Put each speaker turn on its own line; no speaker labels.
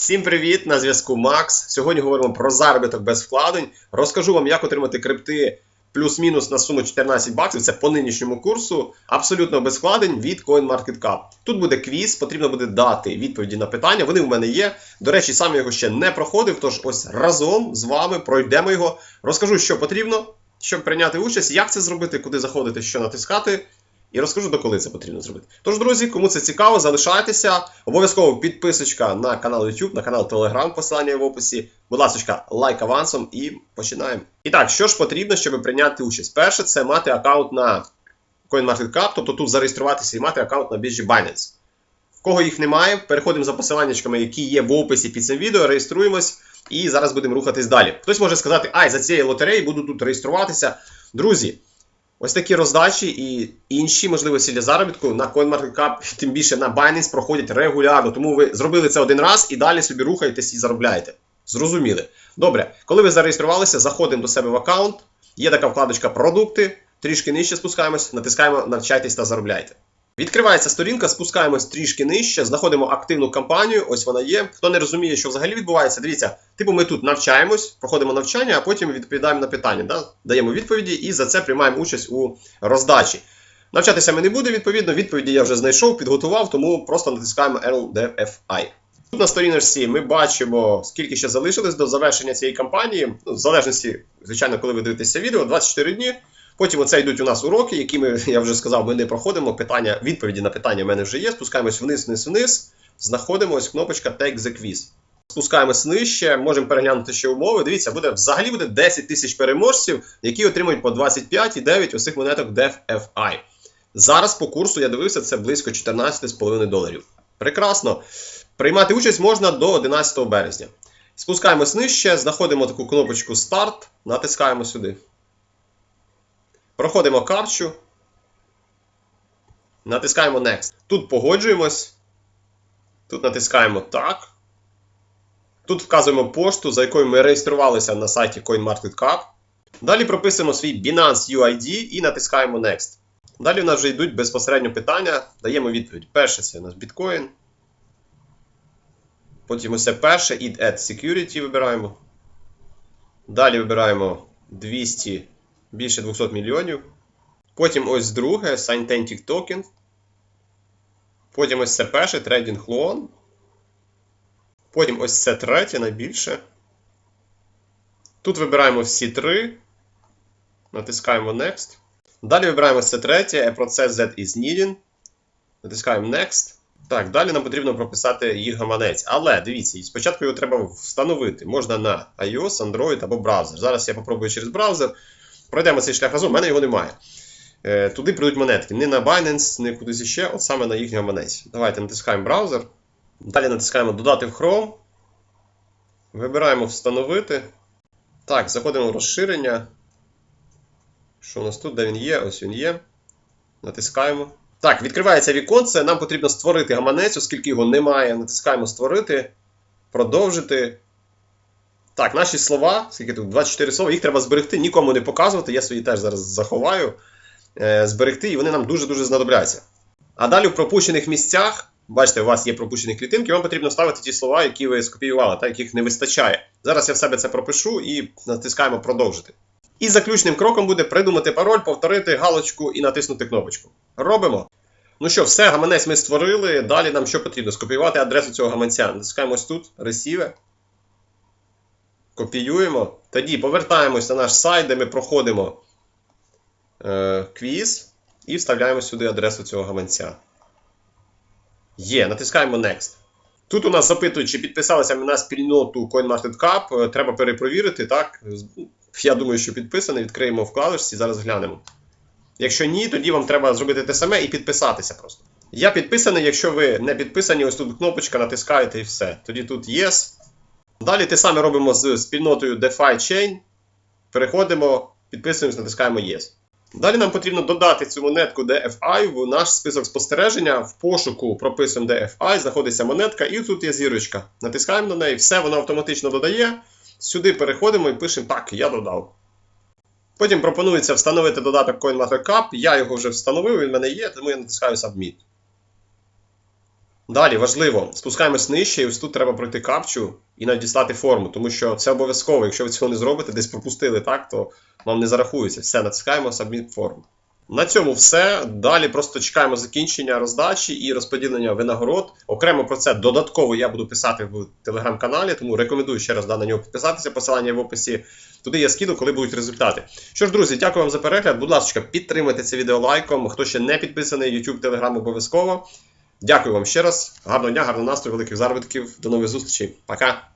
Всім привіт! На зв'язку Макс. Сьогодні говоримо про заробіток без вкладень. Розкажу вам, як отримати крипти плюс-мінус на суму 14 баксів. Це по нинішньому курсу, абсолютно без вкладень від CoinMarketCap. Тут буде квіз, потрібно буде дати відповіді на питання. Вони в мене є. До речі, сам його ще не проходив. Тож ось разом з вами пройдемо його. Розкажу, що потрібно, щоб прийняти участь, як це зробити, куди заходити, що натискати. І розкажу, до коли це потрібно зробити. Тож, друзі, кому це цікаво, залишайтеся. Обов'язково підписочка на канал YouTube, на канал Telegram, посилання в описі. Будь ласка, лайк авансом і починаємо. І так, що ж потрібно, щоб прийняти участь? Перше, це мати аккаунт на CoinMarketCap, тобто тут зареєструватися і мати аккаунт на біржі Binance. В кого їх немає, переходимо за посиланнячками, які є в описі під цим відео, реєструємось і зараз будемо рухатись далі. Хтось може сказати, ай, за цією лотереєю буду тут реєструватися. Друзі. Ось такі роздачі і інші можливості для заробітку на CoinMarketCap, тим більше на Binance, проходять регулярно. Тому ви зробили це один раз і далі собі рухаєтесь і заробляєте. Зрозуміли. Добре, коли ви зареєструвалися, заходимо до себе в аккаунт. Є така вкладочка Продукти. Трішки нижче спускаємось, натискаємо Навчайтесь та заробляйте. Відкривається сторінка, спускаємось трішки нижче, знаходимо активну кампанію, ось вона є. Хто не розуміє, що взагалі відбувається, дивіться, типу ми тут навчаємось, проходимо навчання, а потім відповідаємо на питання. Да? Даємо відповіді і за це приймаємо участь у роздачі. Навчатися ми не будемо, відповідно, відповіді я вже знайшов, підготував, тому просто натискаємо LDFI. Тут на сторіночці ми бачимо, скільки ще залишилось до завершення цієї кампанії. Ну, в залежності, звичайно, коли ви дивитеся відео, 24 дні. Потім оце йдуть у нас уроки, які ми, я вже сказав, ми не проходимо. Питання, відповіді на питання в мене вже є. Спускаємось вниз, вниз, вниз. Знаходимо ось кнопочка Take the Quiz. Спускаємось нижче, можемо переглянути ще умови. Дивіться, буде взагалі буде 10 тисяч переможців, які отримують по 25,9 ось цих монеток DEFFI. Зараз по курсу я дивився, це близько 14,5 доларів. Прекрасно. Приймати участь можна до 11 березня. Спускаємось нижче, знаходимо таку кнопочку Старт, натискаємо сюди. Проходимо капчу. Натискаємо Next. Тут погоджуємось. Тут натискаємо Так. Тут вказуємо пошту, за якою ми реєструвалися на сайті CoinMarketCap. Далі прописуємо свій Binance UID і натискаємо Next. Далі в нас вже йдуть безпосередньо питання, даємо відповідь. Перше це у нас біткоін. Потім це перше, Id Add Security вибираємо. Далі вибираємо 200 більше 200 мільйонів. Потім ось друге Scientific Token. Потім ось це перше Trading Loan. Потім ось це третє найбільше. Тут вибираємо всі три. Натискаємо Next. Далі вибираємо це третє, A process that is needing. Натискаємо Next. Так, далі нам потрібно прописати їх гаманець. Але дивіться, спочатку його треба встановити. Можна на iOS, Android або браузер. Зараз я попробую через браузер. Пройдемо цей шлях разом, у мене його немає. Е, туди прийдуть монетки. Не на Binance, не кудись іще, от саме на їхній гаманець. Давайте натискаємо браузер. Далі натискаємо Додати в Chrome. Вибираємо Встановити. Так, заходимо в розширення. Що у нас тут? Де він є? Ось він є. Натискаємо. Так, відкривається віконце. Нам потрібно створити гаманець, оскільки його немає. Натискаємо Створити, продовжити. Так, наші слова, скільки тут 24 слова, їх треба зберегти, нікому не показувати. Я свої теж зараз заховаю. Е, зберегти, і вони нам дуже-дуже знадобляться. А далі в пропущених місцях, бачите, у вас є пропущені клітинки, вам потрібно ставити ті слова, які ви скопіювали, так яких не вистачає. Зараз я в себе це пропишу і натискаємо продовжити. І заключним кроком буде придумати пароль, повторити галочку і натиснути кнопочку. Робимо. Ну що, все, гаманець ми створили. Далі нам що потрібно? Скопіювати адресу цього гаманця. Натискаємо ось тут, Receive. Копіюємо. Тоді повертаємось на наш сайт, де ми проходимо е, квіз і вставляємо сюди адресу цього гаманця. Є, натискаємо Next. Тут у нас запитують, чи підписалися ми на спільноту CoinMarketCap. Треба перепровірити, так? Я думаю, що підписаний. Відкриємо вкладочці, зараз глянемо. Якщо ні, тоді вам треба зробити те саме і підписатися просто. Я підписаний, якщо ви не підписані, ось тут кнопочка, натискаєте і все. Тоді тут Yes. Далі те саме робимо з спільнотою DeFi Chain. Переходимо, підписуємось, натискаємо Yes. Далі нам потрібно додати цю монетку DFI в наш список спостереження. В пошуку прописуємо DFI, знаходиться монетка, і тут є зірочка. Натискаємо на неї, все воно автоматично додає. Сюди переходимо і пишемо Так, я додав. Потім пропонується встановити додаток CoinMarketCap. Я його вже встановив, він в мене є, тому я натискаю Submit. Далі важливо, спускаємось нижче, і ось тут треба пройти капчу і надіслати форму, тому що це обов'язково. Якщо ви цього не зробите, десь пропустили так, то вам не зарахується. Все, натискаємо Submit Form. На цьому все. Далі просто чекаємо закінчення роздачі і розподілення винагород. Окремо про це додатково я буду писати в телеграм-каналі, тому рекомендую ще раз на нього підписатися. Посилання в описі. Туди я скину, коли будуть результати. Що ж, друзі, дякую вам за перегляд. Будь ласка, підтримайте це відео лайком. Хто ще не підписаний, YouTube, Telegram обов'язково. Дякую вам ще раз. Гарного дня, гарного настрою, великих заробітків. До нових зустрічей. Пока.